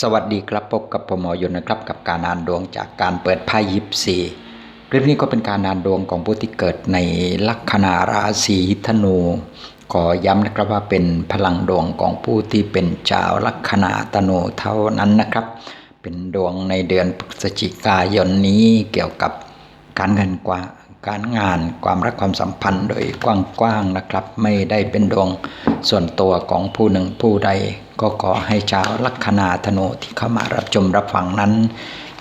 สวัสดีครับพบกับผมหมอยนนะครับ กับการอ่านดวงจากการเปิดไพ่ยิปซีคลิปนี้ก็เป็นการอ่านดวงของผู้ที่เกิดในลัคนาราศีธนู ขอย้ำนะครับว่าเป็นพลังดวงของผู้ที่เป็นชาวลัคนาธนูเท่านั้นนะครับ เป็นดวงในเดือนพฤศจิกายนนี้เกี่ยวกับการเงินกว่าการงานความรักความสัมพันธ์โดยกว้างๆนะครับ ไม่ได้เป็นดวงส่วนตัวของผู้หนึ่งผู้ใด ก็ขอให้ชาวลัคนาธนูที่เข้ามารับชมรับฟังนั้น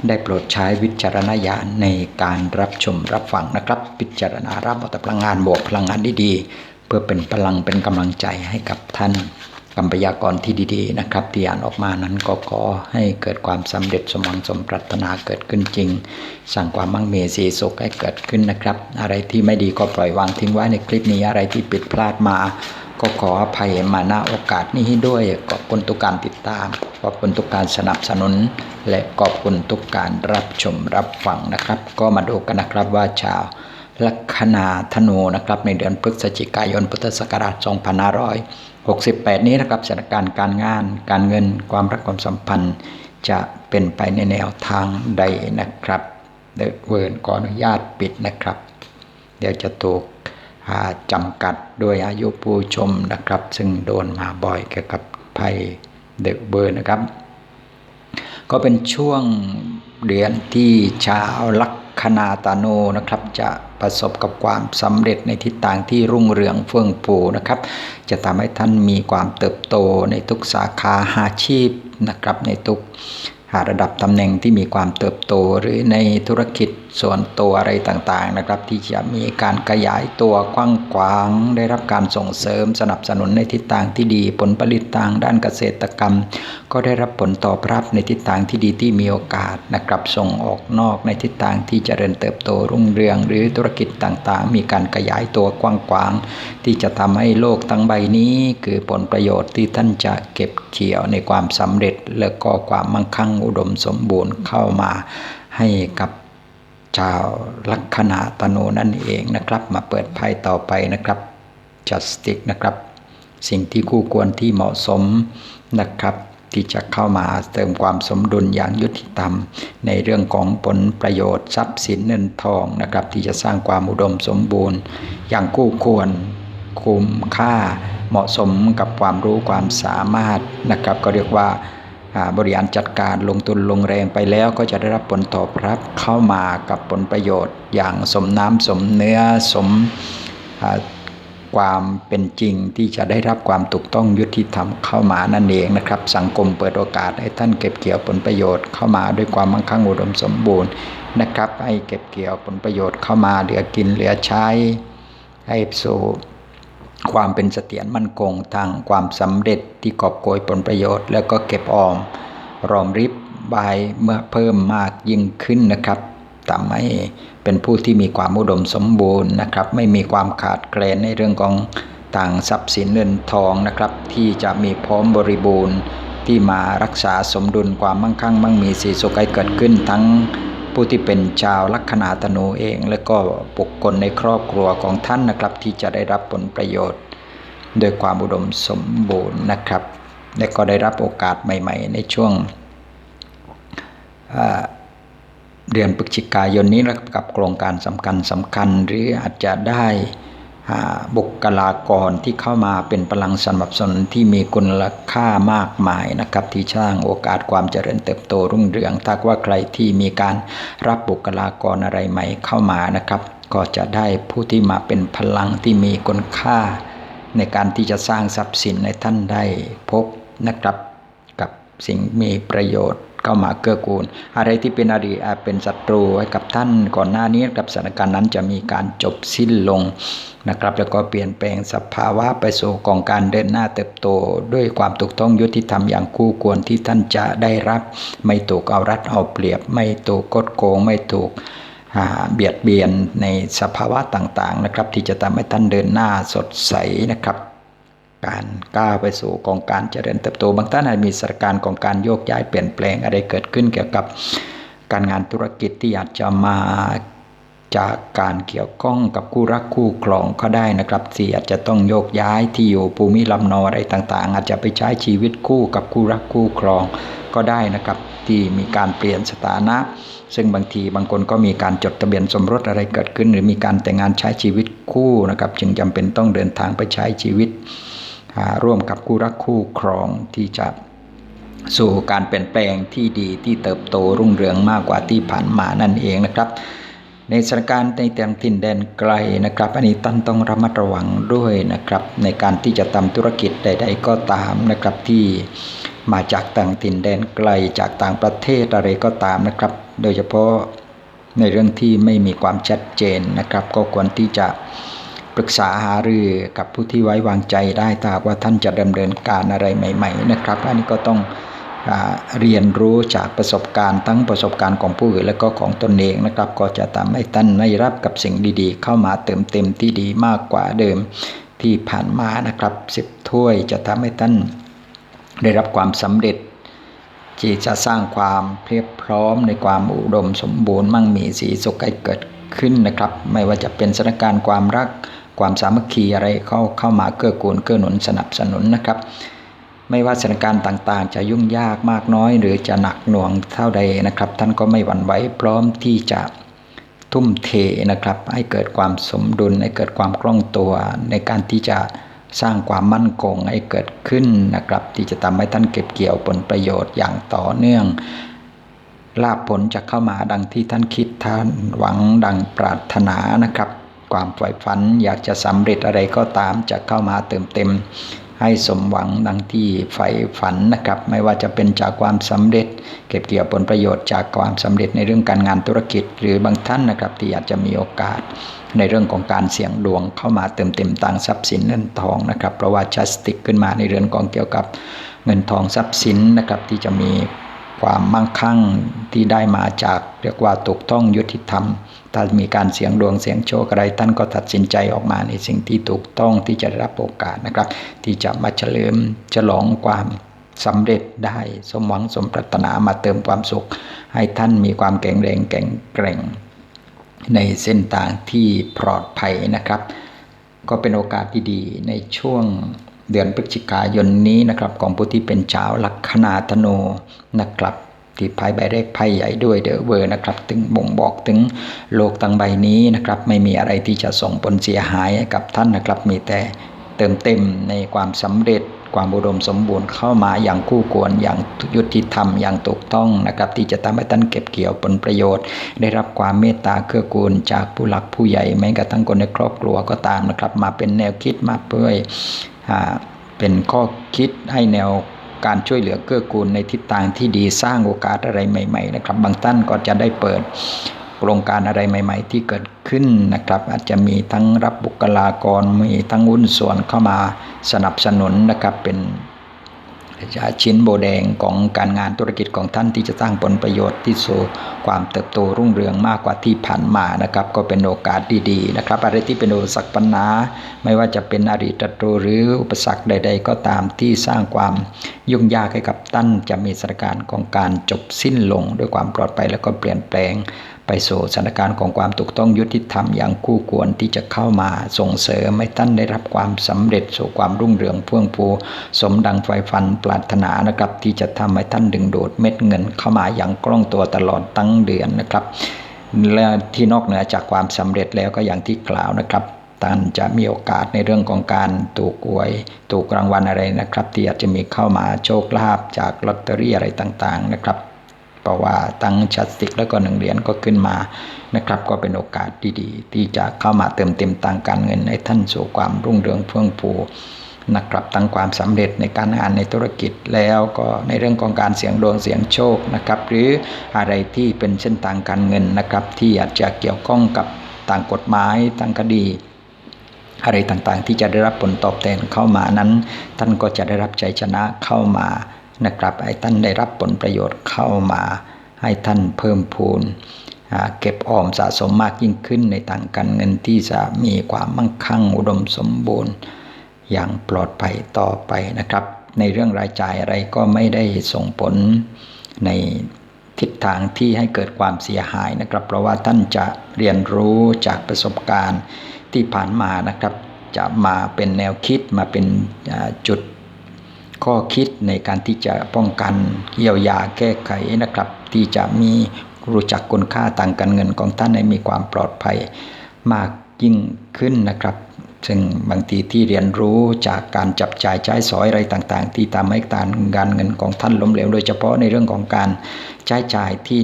ได้โปรดใช้วิจารณญาณในการรับชมรับฟังนะครับ พิจารณารับเอาแต่พลังงานบวกพลังงานดีๆเพื่อเป็นพลังเป็นกำลังใจให้กับท่านกำพยากรที่ดีๆนะครับที่อ่านออกมานั้นก็ขอให้เกิดความสำเร็จสมหวังสมปรารถนาเกิดขึ้นจริง สร้างความมั่งมีสีสุขให้เกิดขึ้นนะครับ อะไรที่ไม่ดีก็ปล่อยวางทิ้งไว้ในคลิปนี้อะไรที่ผิดพลาดมา ก็ขออภัยมาณโอกาสนี้ด้วยขอบคุณทุกการติดตาม ขอบคุณทุกการสนับสนุน และขอบคุณทุกการรับชมรับฟังนะครับ ก็มาดูกันนะครับว่าชาวลัคนาธนูนะครับในเดือนพฤศจิกายนพุทธศักราช 2568 นี้นะครับสถานการณ์การงาน การเงินความรักความสัมพันธ์ จะเป็นไปในแนวทางใดนะครับเดเวิร์นขออนุญาตปิดนะครับ เดี๋ยวจะถูก จำกัดด้วยอายุผู้ชมนะครับ ซึ่งโดนมาบ่อยเกี่ยวกับภัยเดอะเบิร์นะครับ ก็เป็นช่วงเดือนที่ชาวลัคนาตาโนนะครับ จะประสบกับความสำเร็จในทิศทางที่รุ่งเรืองเฟื่องฟูนะครับ จะทำให้ท่านมีความเติบโตในทุกสาขาอาชีพนะครับ ในทุกระดับตำแหน่งที่มีความเติบโตหรือในธุรกิจ ส่วนตัวอะไรต่างๆนะครับ ที่จะมีการขยายตัวกว้างขวาง ได้รับการส่งเสริมสนับสนุนในทิศทางที่ดี ผลผลิตทางด้านเกษตรกรรม ก็ได้รับผลตอบรับในทิศทางที่ดีที่มีโอกาสนะครับส่งออกนอกในทิศทางที่จเจริญเติบโตรุ่งเรือง หรือธุรกิจต่างๆ มีการขยายตัวกว้างขวาง ที่จะทำให้โลกทั้งใบนี้ คือผลประโยชน์ที่ท่านจะเก็บเกี่ยวในความสำเร็จ และก็ความมั่งคั่งอุดมสมบูรณ์เข้ามาให้กับ ชาวลัคนาตโนนั่นเองนะครับ มาเปิดไพ่ต่อไปนะครับ justice นะครับ สิ่งที่คู่ควรที่เหมาะสมนะครับ ที่จะเข้ามาเติมความสมดุลอย่างยุติธรรม ในเรื่องของผลประโยชน์ทรัพย์สินเงินทองนะครับ ที่จะสร้างความอุดมสมบูรณ์ อย่างคู่ควรคุ้มค่าเหมาะสมกับความรู้ความสามารถนะครับ ก็เรียกว่า บริหารจัดการลงทุนลงแรงไปแล้วก็จะได้รับผลตอบรับเข้ามากับผลประโยชน์ อย่างสมน้ำสมเนื้อสมอความเป็นจริงที่จะได้รับความถูกต้องยุติธรรมเข้ามานั่นเองนะครับ สังคมเปิดโอกาสให้ท่านเก็บเกี่ยวผลประโยชน์เข้ามาด้วยความมั่งคั่งอุดมสมบูรณ์นะครับ ให้เก็บเกี่ยวผลประโยชน์เข้ามาเหลือกินเหลือใช้ให้สู่ ความเป็นเสถียรมั่นคงทางความสำเร็จที่กอบโกยผลประโยชน์ แล้วก็เก็บออม รอมริบบายเมื่อเพิ่มมากยิ่งขึ้นนะครับทำให้เป็นผู้ที่มีความอุดมสมบูรณ์นะครับ ไม่มีความขาดแคลนในเรื่องของต่างทรัพย์สินเงินทองนะครับ ที่จะมีพร้อมบริบูรณ์ที่มารักษาสมดุลความมั่งคั่ง มั่งมีสีสุขให้เกิดขึ้นทั้งผู้ที่เป็นชาวลัคนาธนูเอง และก็บุคคลในครอบครัวของท่านนะครับ ที่จะได้รับผลประโยชน์ โดยความอุดมสมบูรณ์นะครับ และก็ได้รับโอกาสใหม่ ๆ ในช่วงเดือนพฤศจิกายนนี้แล้วกับโครงการสำคัญสำคัญ หรืออาจจะได้บุคลากรที่เข้ามาเป็นพลังสนับสนุนที่มีคุณค่ามากมายนะครับที่สร้างโอกาสความเจริญเติบโตรุ่งเรืองถ้าว่าใครที่มีการรับบุคลากรอะไรใหม่เข้ามานะครับ ก็จะได้ผู้ที่มาเป็นพลังที่มีคุณค่า ในการที่จะสร้างทรัพย์สินในท่านได้พบนะครับกับสิ่งมีประโยชน์เข้ามาเกื้อกูล อะไรที่เป็นอดีตอาจเป็นศัตรูให้กับท่านก่อนหน้านี้กับสถานการณ์นั้นจะมีการจบสิ้นลงนะครับ แล้วก็เปลี่ยนแปลงสภาวะไปสู่กองการเดินหน้าเติบโต ด้วยความถูกต้องยุติธรรมอย่างคู่ควรที่ท่านจะได้รับ ไม่ถูกเอารัดเอาเปรียบ ไม่ถูกกดโกงไม่ถูก เบียดเบียนในสภาวะต่างๆนะครับ ที่จะทำให้ท่านเดินหน้าสดใสนะครับ การก้าวไปสู่กองการเจริญเติบโตบางท่านอาจมีสถานการณ์ของการโยกย้ายเปลี่ยนแปลงอะไรเกิดขึ้นเกี่ยวกับการงานธุรกิจที่อาจจะมาจจากการเกี่ยวข้องกับคู่รักคู่ครองก็ได้นะครับที่อาจจะต้องโยกย้ายที่อยู่ภูมิลำเนาอะไรต่างๆ อาจจะไปใช้ชีวิตคู่กับคู่รักคู่ครองก็ได้นะครับ ที่มีการเปลี่ยนสถานะ ซึ่งบางทีบางคนก็มีการจดทะเบียนสมรสอะไรเกิดขึ้น หรือมีการแต่งงานใช้ชีวิตคู่นะครับ จึงจำเป็นต้องเดินทางไปใช้ชีวิตร่วมกับคู่รักคู่ครองที่จะสู่การเปลี่ยนแปลงที่ดีที่เติบโตรุ่งเรืองมากกว่าที่ผ่านมานั่นเองนะครับ ในสถานการณ์ในแตงถิ่นแดนไกลนะครับ อันนี้ตั้นต้องระมัดระวังด้วยนะครับ ในการที่จะทำธุรกิจใด ๆ ก็ตามนะครับที่ มาจากต่างถิ่นแดนไกลจากต่างประเทศอะไรก็ตามนะครับ โดยเฉพาะในเรื่องที่ไม่มีความชัดเจนนะครับ ก็ควรที่จะปรึกษาหารือกับผู้ที่ไว้วางใจได้ถ้าว่าท่านจะดำเนินการอะไรใหม่ ๆ นะครับอันนี้ก็ต้องเรียนรู้จากประสบการณ์ทั้งประสบการณ์ของผู้อื่นและก็ของตนเองนะครับ ก็จะทำให้ท่านได้รับกับสิ่งดีๆ เข้ามาเติมเต็มที่ดีมากกว่าเดิมที่ผ่านมานะครับสิบถ้วยจะทำให้ท่าน ได้รับความสำเร็จที่จะสร้างความเพียบพร้อมในความอุดมสมบูรณ์มั่งมีสีสุขให้เกิดขึ้นนะครับ ไม่ว่าจะเป็นสถานการณ์ความรักความสามัคคีอะไรเข้าเข้ามาเกื้อกูลเกื้อหนุนสนับสนุนนะครับ ไม่ว่าสถานการณ์ต่างๆ จะยุ่งยากมากน้อย หรือจะหนักหน่วงเท่าใดนะครับ ท่านก็ไม่หวั่นไหวพร้อมที่จะทุ่มเทนะครับ ให้เกิดความสมดุลให้เกิดความคล่องตัวในการที่จะ สร้างความมั่นคงให้เกิดขึ้นนะครับ ที่จะทำให้ท่านเก็บเกี่ยวผลประโยชน์อย่างต่อเนื่องลาภผลจะเข้ามาดังที่ท่านคิดท่านหวังดังปรารถนานะครับ ความใฝ่ฝันอยากจะสำเร็จอะไรก็ตามจะเข้ามาเติมเต็ม ให้สมหวังดังที่ใฝ่ฝันนะครับ ไม่ว่าจะเป็นจากความสำเร็จ เก็บเกี่ยวผลประโยชน์จากความสำเร็จในเรื่องการงานธุรกิจ หรือบางท่านนะครับที่อาจจะมีโอกาส ในเรื่องของการเสี่ยงดวงเข้ามาเติมเต็มต่างทรัพย์สินเงินทองนะครับเพราะว่าจัสติกขึ้นมาในเรื่องของเกี่ยวกับเงินทองทรัพย์สินนะครับที่จะมีความมั่งคั่งที่ได้มาจากเรียกว่าถูกต้องยุติธรรม ถ้ามีการเสียงดวงเสียงโชคอะไร ท่านก็ตัดสินใจออกมาในสิ่งที่ถูกต้องที่จะรับโอกาสนะครับ ที่จะมาเฉลิมฉลองความสำเร็จได้สมหวังสมปรารถนามาเติมความสุข ให้ท่านมีความแข็งแรงแข็งแกร่ง ในเส้นทางที่ปลอดภัยนะครับ ก็เป็นโอกาสที่ดีในช่วงเดือนพฤศจิกายนนี้นะครับ ของผู้ที่เป็นชาวลัคนาธโนนะครับ ที่ไพ่ใบเลขไพ่ใหญ่ด้วยเดอเวอร์นะครับถึงบ่งบอกถึงโลกตั้งใบนี้นะครับไม่มีอะไรที่จะส่งผลเสียหายกับท่านนะครับมีแต่เติมเต็มในความสำเร็จความอุดมสมบูรณ์เข้ามาอย่างคู่ควรอย่างยุติธรรมอย่างถูกต้องนะครับ ที่จะทำให้ท่านเก็บเกี่ยวผลประโยชน์ ได้รับความเมตตาเกื้อกูลจากผู้หลักผู้ใหญ่แม้กระทั่งคนในครอบครัวก็ตามนะครับ มาเป็นแนวคิดมาเพื่อเป็นข้อคิดให้แนว การช่วยเหลือเกื้อกูลในทิศทางที่ดีสร้างโอกาสอะไรใหม่ๆนะครับ บางท่านก็จะได้เปิดโครงการอะไรใหม่ ๆ ที่เกิดขึ้นนะครับ อาจจะมีทั้งรับบุคลากรมีทั้งหุ้นส่วนเข้ามาสนับสนุนนะครับเป็น จะชิ้นโบแดงของการงานธุรกิจของท่านที่จะสร้างผลประโยชน์ที่สู่ความเติบโตรุ่งเรืองมากกว่าที่ผ่านมานะครับ ก็เป็นโอกาสดีๆนะครับอะไรที่เป็นอุปสรรคปัญหา ไม่ว่าจะเป็นอริตตรหรืออุปสรรคใด ๆ ก็ตามที่สร้างความยุ่งยากให้กับท่านจะมีสถานการณ์ของการจบสิ้นลง ด้วยความปลอดภัยแล้วก็เปลี่ยนแปลง ไปสู่สถานการณ์ของความถูกต้องยุติธรรมอย่างคู่ควรที่จะเข้ามาส่งเสริมให้ท่านได้รับความสำเร็จสู่ความรุ่งเรืองเฟื่องฟูสมดังไฟฟันปรารถนานะครับ ที่จะทำให้ท่านดึงดูดเม็ดเงินเข้ามาอย่างกล้องตัวตลอดตั้งเดือนนะครับและที่นอกเหนือจากความสำเร็จแล้วก็อย่างที่กล่าวนะครับท่านจะมีโอกาสในเรื่องของการถูกหวยถูกรางวัลอะไรนะครับ ที่อาจจะมีเข้ามาโชคลาภจากลอตเตอรี่อะไรต่างๆนะครับ เพราะว่าตั้งชัดสิกแล้วก็หนึ่งเหรียญก็ขึ้นมานะครับ ก็เป็นโอกาสดีๆ ที่จะเข้ามาเติมเต็มต่างการเงินให้ท่านสู่ความรุ่งเรืองเฟื่องฟูนะครับตั้งความสำเร็จในการงานในธุรกิจแล้วก็ในเรื่องของการเสี่ยงดวงเสี่ยงโชคนะครับ หรืออะไรที่เป็นเส้นทางการเงินนะครับ ที่อาจจะเกี่ยวข้องกับต่างกฎหมายต่างคดีอะไรต่างๆ ที่จะได้รับผลตอบแทนเข้ามานั้น ท่านก็จะได้รับใจชนะเข้ามา นะครับให้ท่านได้รับผลประโยชน์เข้ามาให้ท่านเพิ่มพูนเก็บออมสะสมมากยิ่งขึ้นในทางการเงินที่จะมีความมั่งคั่งอุดมสมบูรณ์ อย่างปลอดภัยต่อไปนะครับ ในเรื่องรายจ่ายอะไรก็ไม่ได้ส่งผลในทิศทางที่ให้เกิดความเสียหายนะครับ เพราะว่าท่านจะเรียนรู้จากประสบการณ์ที่ผ่านมานะครับ จะมาเป็นแนวคิดมาเป็นจุด ข้อคิดในการที่จะป้องกันเยียวยาแก้ไขนะครับ ที่จะมีรู้จักคุณค่าทางการเงินของท่านให้มีความปลอดภัยมากยิ่งขึ้นนะครับ ซึ่งบางทีที่เรียนรู้จากการจับจ่ายใช้สอยอะไรต่างๆ ที่ทำให้การการเงินของท่านล้มเหลว โดยเฉพาะในเรื่องของการใช้จ่ายที่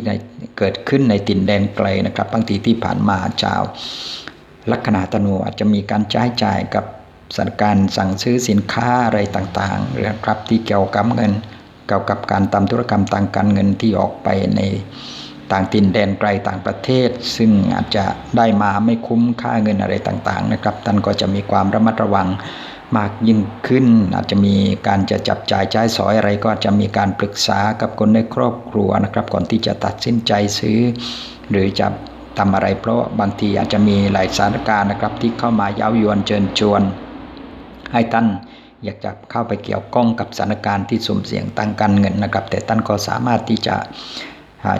เกิดขึ้นในตินแดนไกลนะครับ บางทีที่ผ่านมาชาวลัคนาตนูอาจจะมีการใช้จ่ายกับ สถานการสั่งซื้อสินค้าอะไรต่างๆหรือครับที่เกี่ยวกับเงินเกี่ยวกับการทำธุรกรรมทางการเงินที่ออกไปในต่างถิ่นแดนไกลต่างประเทศ ซึ่งอาจจะได้มาไม่คุ้มค่าเงินอะไรต่างๆนะครับท่านก็จะมีความระมัดระวังมากยิ่งขึ้น อาจจะมีการจะจับจ่ายใช้สอยอะไรก็จะมีการปรึกษากับคนในครอบครัวนะครับ ก่อนที่จะตัดสินใจซื้อ หรือจะทำอะไรเพราะบางทีอาจจะมีหลายสถานการณ์นะครับที่เข้ามาเย้ายวนเชิญชวน ให้ท่านอยากจะเข้าไปเกี่ยวข้องกับสถานการณ์ที่สุ่มเสี่ยงทางการเงินนะครับ แต่ท่านก็สามารถที่จะ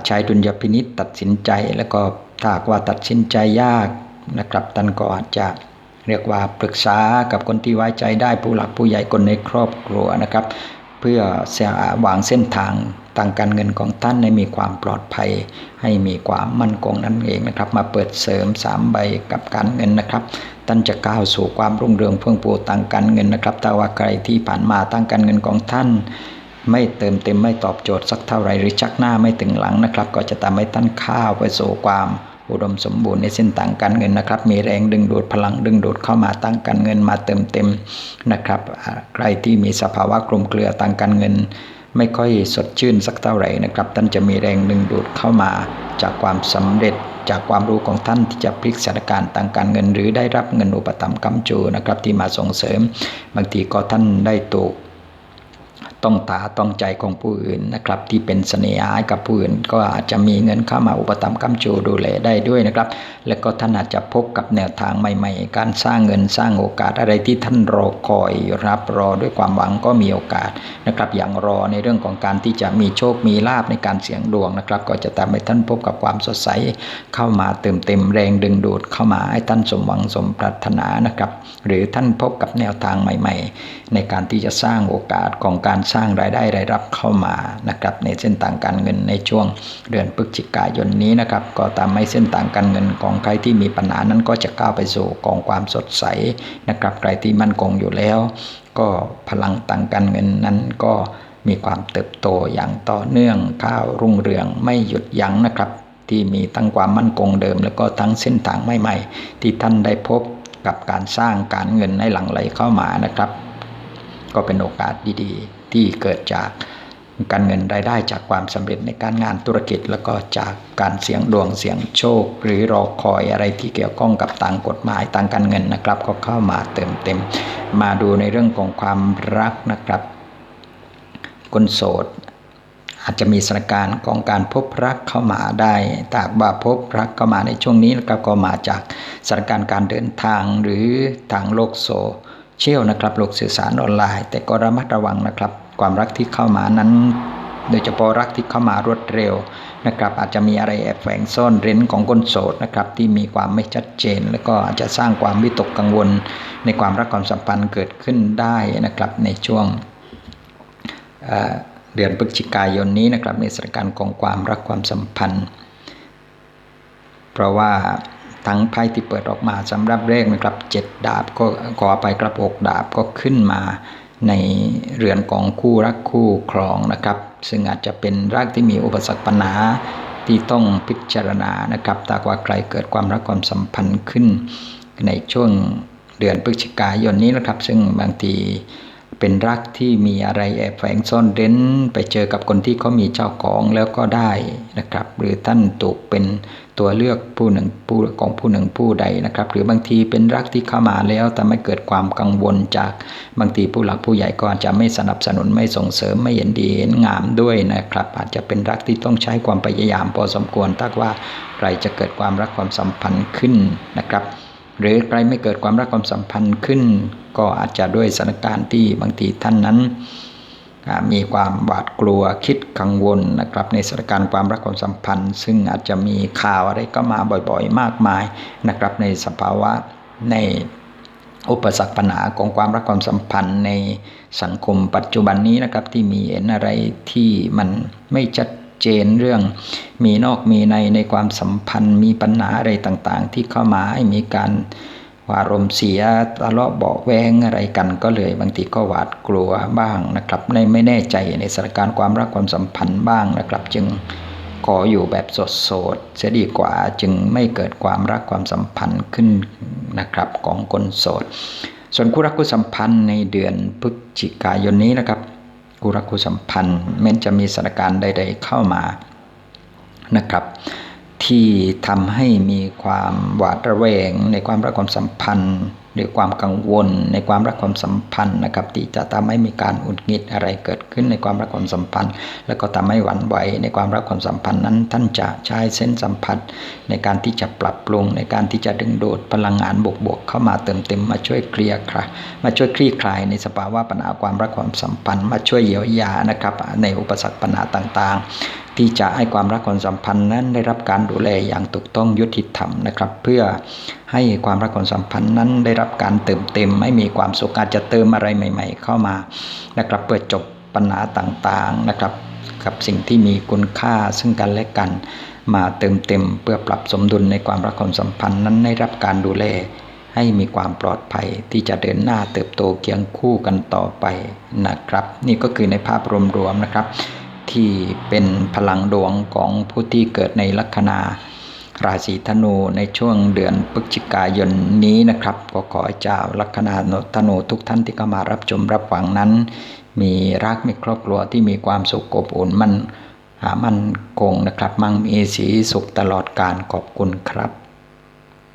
ใช้ดุลยพินิษตัดสินใจ แล้วก็ถ้าว่าตัดสินใจยากนะครับท่านก็อาจจะเรียกว่าปรึกษากับคนที่ไว้ใจได้ผู้หลักผู้ใหญ่คนในครอบครัวนะครับ เพื่อวางเส้นทางทางการเงินของท่านให้มีความปลอดภัย ให้มีความมั่นคงนั่นเองนะครับ มาเปิดเสริม3ใบกับการเงินนะครับ ท่านจะก้าวสู่ความรุ่งเรืองเฟื่องฟูทางการเงินนะครับแต่ว่าใครที่ผ่านมาทางการเงินของท่าน ไม่เติมเต็มไม่ตอบโจทย์สักเท่าไรหรือชักหน้าไม่ถึงหลังนะครับ ก็จะทำให้ท่านข้าวไปสู่ความอุดมสมบูรณ์ในเส้นทางการเงินนะครับ มีแรงดึงดูดพลังดึงดูดเข้ามาตั้งการเงินมาเติมเต็มนะครับ ใครที่มีสภาวะกลุ่มเกลือทางการเงิน ไม่ค่อยสดชื่นสักเท่าไหร่นะครับ ท่านจะมีแรงดึงดูดเข้ามาจากความสำเร็จจากความรู้ของท่านที่จะพลิกสถานการณ์ทางการเงิน หรือได้รับเงินอุปถัมภ์กำจูนะครับที่มาส่งเสริม บางทีก็ท่านได้ถูก ต้องตาต้องใจของผู้อื่นนะครับ ที่เป็นเสน่หากับผู้อื่น ก็อาจจะมีเงินเข้ามาอุปถัมภ์กำจูดูแลได้ด้วยนะครับ และก็ท่านอาจจะพบกับแนวทางใหม่ ๆ การสร้างเงินสร้างโอกาสอะไรที่ท่านรอคอยรับรอด้วยความหวังก็มีโอกาสนะครับ อย่างรอในเรื่องของการที่จะมีโชคมีลาบในการเสี่ยงดวงนะครับ ก็จะทำให้ท่านพบกับความสดใสเข้ามาเติมเต็มแรงดึงดูดเข้ามาให้ท่านสมหวังสมปรารถนานะครับ หรือท่านพบกับแนวทางใหม่ ๆ ในการที่จะสร้างโอกาสของการสร้างรายได้รายรับเข้ามานะครับในเส้นทางการเงินในช่วงเดือนพฤศจิกายนนี้นะครับก็ตามให้เส้นทางการเงินของใครที่มีปัญหานั้นก็จะก้าวไปสู่กองความสดใสนะครับใครที่มั่นคงอยู่แล้ว ก็พลังทางการเงินนั้นก็มีความเติบโตอย่างต่อเนื่องก้าวรุ่งเรืองไม่หยุดยั้งนะครับ ที่มีทั้งความมั่นคงเดิม แล้วก็ทั้งเส้นทางใหม่ๆ ที่ท่านได้พบกับการสร้างการเงินให้หลั่งไหลเข้ามานะครับ ก็เป็นโอกาสดีๆ ที่เกิดจากการเงินรายได้จากความสำเร็จในการงานธุรกิจ แล้วก็จากการเสี่ยงดวงเสี่ยงโชค หรือรอคอยอะไรที่เกี่ยวข้องกับต่างกฎหมายต่างการเงินนะครับ ก็เข้ามาเติมเต็ม มาดูในเรื่องของความรักนะครับคนโสดอาจจะมีสถานการณ์ของการพบรักเข้ามาได้ถ้าว่าพบรักเข้ามาในช่วงนี้นะครับก็มาจากสถานการณ์การเดินทางหรือทางโลกโซ เชี่ยลนะครับโลกสื่อสารออนไลน์ แต่ก็ระมัดระวังนะครับ ความรักที่เข้ามานั้น โดยเฉพาะรักที่เข้ามารวดเร็วนะครับอาจจะมีอะไรแอบแฝงซ่อนเร้นของคนโสดนะครับที่มีความไม่ชัดเจน แล้วก็อาจจะสร้างความวิตกกังวล ในความรักความสัมพันธ์เกิดขึ้นได้นะครับในช่วงเดือนพฤศจิกายนนี้นะครับในสถานการณ์ของความรักความสัมพันธ์ เพราะว่า ทั้งไพ่ที่เปิดออกมาสำหรับเลขนะครับเจ็ดดาบก็ขอไปกระโปกดาบก็ขึ้นมาในเรือนของคู่รักคู่ครองนะครับ ซึ่งอาจจะเป็นรักที่มีอุปสรรคปัญหาที่ต้องพิจารณานะครับถ้าว่าใครเกิดความรักความสัมพันธ์ขึ้น ในช่วงเดือนพฤศจิกายนนี้นะครับ ซึ่งบางที เป็นรักที่มีอะไรแอบแฝงซ่อนเร้น ไปเจอกับคนที่เขามีเจ้าของแล้วก็ได้นะครับ หรือท่านตกเป็นตัวเลือกผู้หนึ่งผู้ของผู้หนึ่งผู้ใดนะครับ หรือบางทีเป็นรักที่เข้ามาแล้วแต่ไม่เกิดความกังวลจากบางทีผู้หลักผู้ใหญ่ก็อาจจะไม่สนับสนุนไม่ส่งเสริมไม่เห็นดีเห็นงามด้วยนะครับ อาจจะเป็นรักที่ต้องใช้ความพยายามพอสมควรถ้าว่าใครจะเกิดความรักความสัมพันธ์ขึ้นนะครับ หรือใครไม่เกิดความรักความสัมพันธ์ขึ้น ก็อาจจะด้วยสถานการณ์ที่บางทีท่านนั้น มีความหวาดกลัวคิดกังวลนะครับในสถานการณ์ความรักความสัมพันธ์ ซึ่งอาจจะมีข่าวอะไรก็มาบ่อยๆ มากมายนะครับในสภาวะในอุปสรรคปัญหาของความรักความสัมพันธ์ในสังคมปัจจุบันนี้นะครับที่มีเห็นอะไรที่มันไม่ชัด เจนเรื่อง มีนอกมีในในความสัมพันธ์ มีปัญหาอะไรต่างๆ ที่เข้ามาให้มีการอารมณ์เสียทะเลาะเบาแวงอะไรกันก็เลยบางทีก็หวาดกลัวบ้างนะครับในไม่แน่ใจในสถานการณ์ความรักความสัมพันธ์บ้างนะครับ จึงขออยู่แบบโสดๆเสียดีกว่าจึงไม่เกิดความรักความสัมพันธ์ขึ้นนะครับของคนโสด ส่วนคู่รักคู่สัมพันธ์ในเดือนพฤศจิกายนนี้นะครับ กุรกุสัมพันธ์แม้จะมีสถานการณ์ใด ๆ เข้ามานะครับ ที่ทำให้มีความหวาดระแวงในความรักความสัมพันธ์ หรือความกังวลในความรักความสัมพันธ์นะครับที่จะทำให้มีการอุดงิดอะไรเกิดขึ้นในความรักความสัมพันธ์ แล้วก็ทำให้หวั่นไหวในความรักความสัมพันธ์นั้น ท่านจะใช้เส้นสัมผัส ในการที่จะปรับปรุง ในการที่จะดึงดูดพลังงานบวกๆเข้ามาเติมเต็มมาช่วยเคลียร์คลายมาช่วยคลี่คลายในสภาวะปัญหาความรักความสัมพันธ์ มาช่วยเยียวยานะครับในอุปสรรคปัญหาต่างๆ ที่จะให้ความรักความสัมพันธ์นั้นได้รับการดูแลอย่างถูกต้องยุติธรรมนะครับ เพื่อให้ความรักความสัมพันธ์นั้นได้รับการเติมเต็มไม่มีความสุขอาจจะเติมอะไรใหม่ ๆ เข้ามานะครับเพื่อจบปัญหาต่างๆนะครับ กับสิ่งที่มีคุณค่าซึ่งกันและกัน มาเติมเต็ม เพื่อปรับสมดุลในความรักความสัมพันธ์นั้นได้รับการดูแลให้มีความปลอดภัยที่จะเดินหน้าเติบโตเคียงคู่กันต่อไปนะครับ นี่ก็คือในภาพรวมๆนะครับ ที่เป็นพลังดวงของผู้ที่เกิดในลัคนาราศีธนูในช่วงเดือนพฤศจิกายนนี้นะครับ ก็ขอให้เจ้าลัคนาธนูทุกท่านที่เข้ามารับชมรับฟังนั้น มีรักมีครอบครัวที่มีความสุขอบอุ่นมันหามันคงนะครับ มั่งมีสีสุขตลอดการขอบคุณครับ